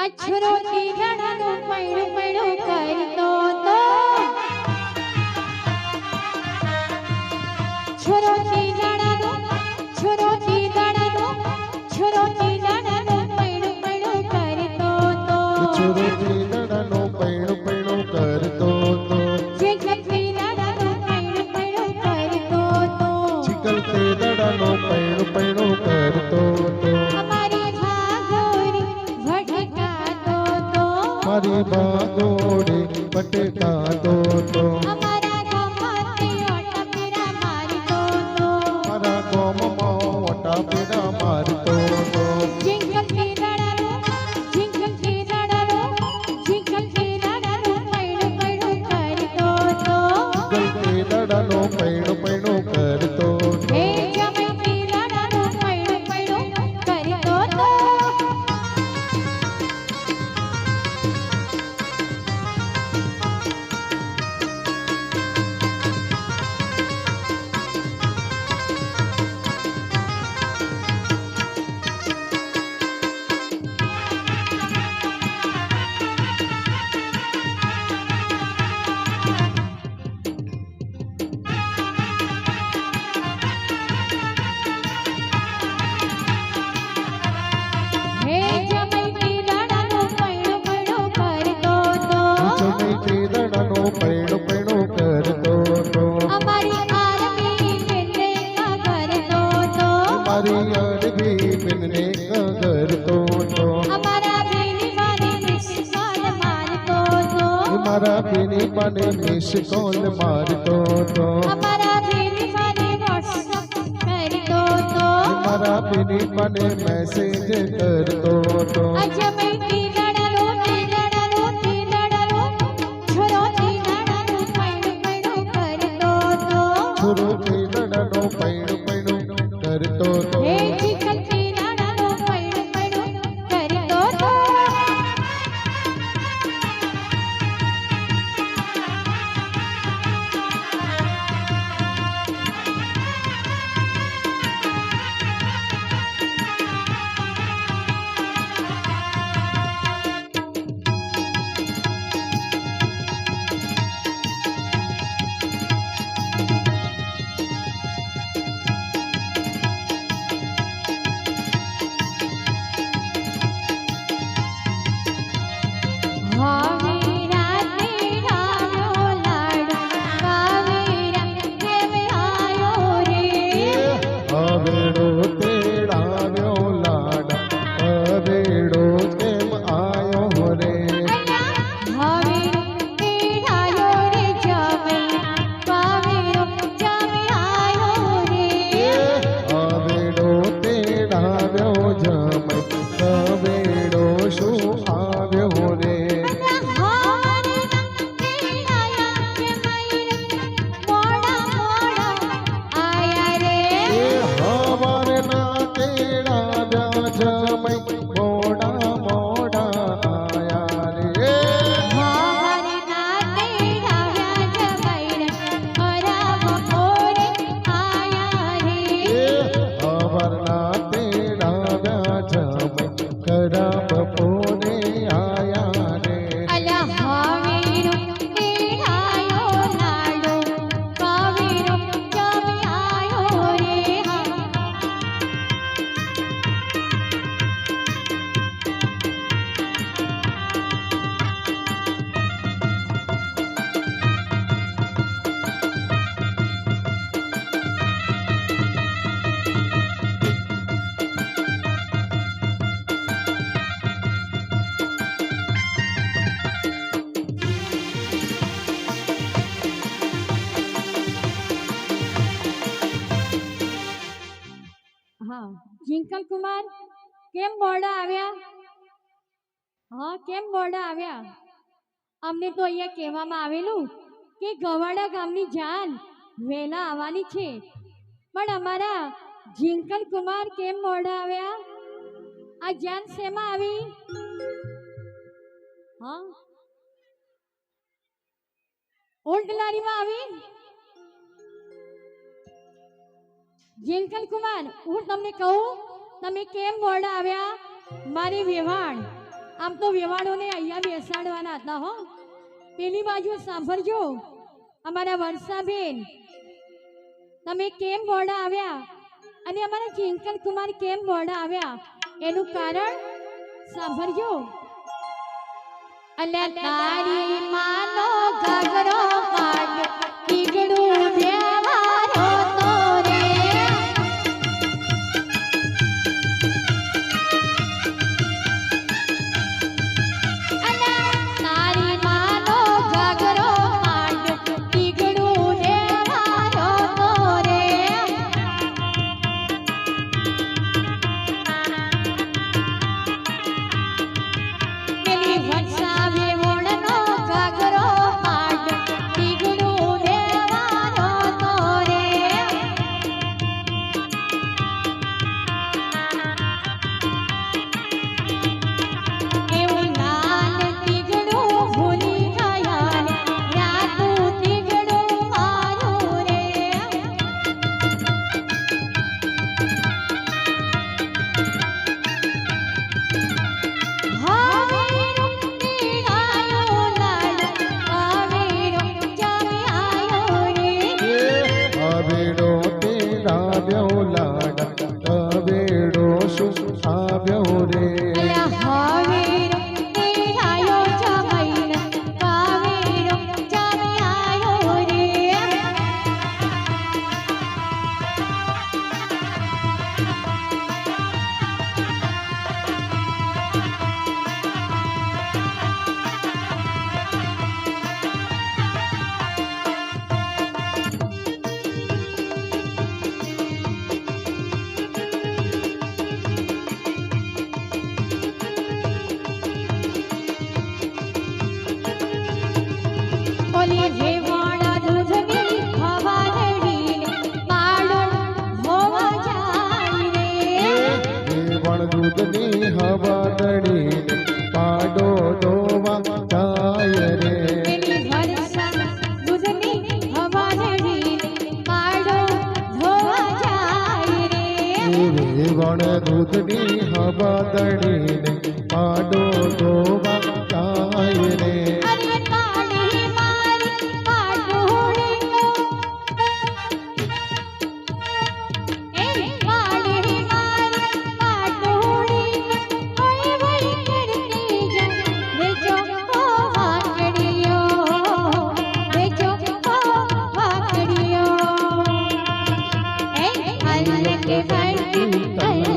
અછરો તીરણનું પૈણું પૈણું કરતો તો છોરો તીરણનું છોરો તીરણનું છોરો તીરણનું પૈણું પૈણું કરતો મારી ભાગોડે ભટકાતો તો પૈણું પૈણું કરતો તો અમારી આરતી બેને કરતો તો મારી અડધી બિનને કરતો તો અમારા બેની મારી નિશાન મારતો તો મારા બેની પાને મિસ કોલ મારતો તો અમારા બેની મારી વોટ્સઅપ કરતો તો મારા બેની પાને મેસેજ કરતો તો અજમઈ તીરડાનો જિંકલ કુમાર, કેમ બોર્ડા આવ્યા? હા, કેમ બોર્ડા આવ્યા? અમને તો અહીંયા કહેવામાં આવેલું કે ગવાડા ગામની જાન વહેલા આવવાની છે. પણ અમારા જિંકલ કુમાર કેમ મોડા આવ્યા? આ જાન શેમાં આવી? હા? ઓલ્ડ લારીમાં આવી? જિંકલ કુમાર, હું તમને કહું તમે કેમ આવ્યા? મારી વેવાણ. આમ તો વેવાણોને અહીંયા બેસાડવાના હતા હો. પેલી બાજુ સાંભળજો, અમારા વર્ષાબેન તમે કેમ મોડા આવ્યા? અને અમારા ચિંકન કુમાર કેમ મોડા આવ્યા? એનું કારણ સાંભળજો. અલ્યા તારી માનો ઘાઘરો પાડ ટીકડું ব্যহরে દૂધની હવા દડીને પાડો ધોવા જાય રે. વરસા દૂધની હવા રેડીને પાડો ધોવા જાય રે. 等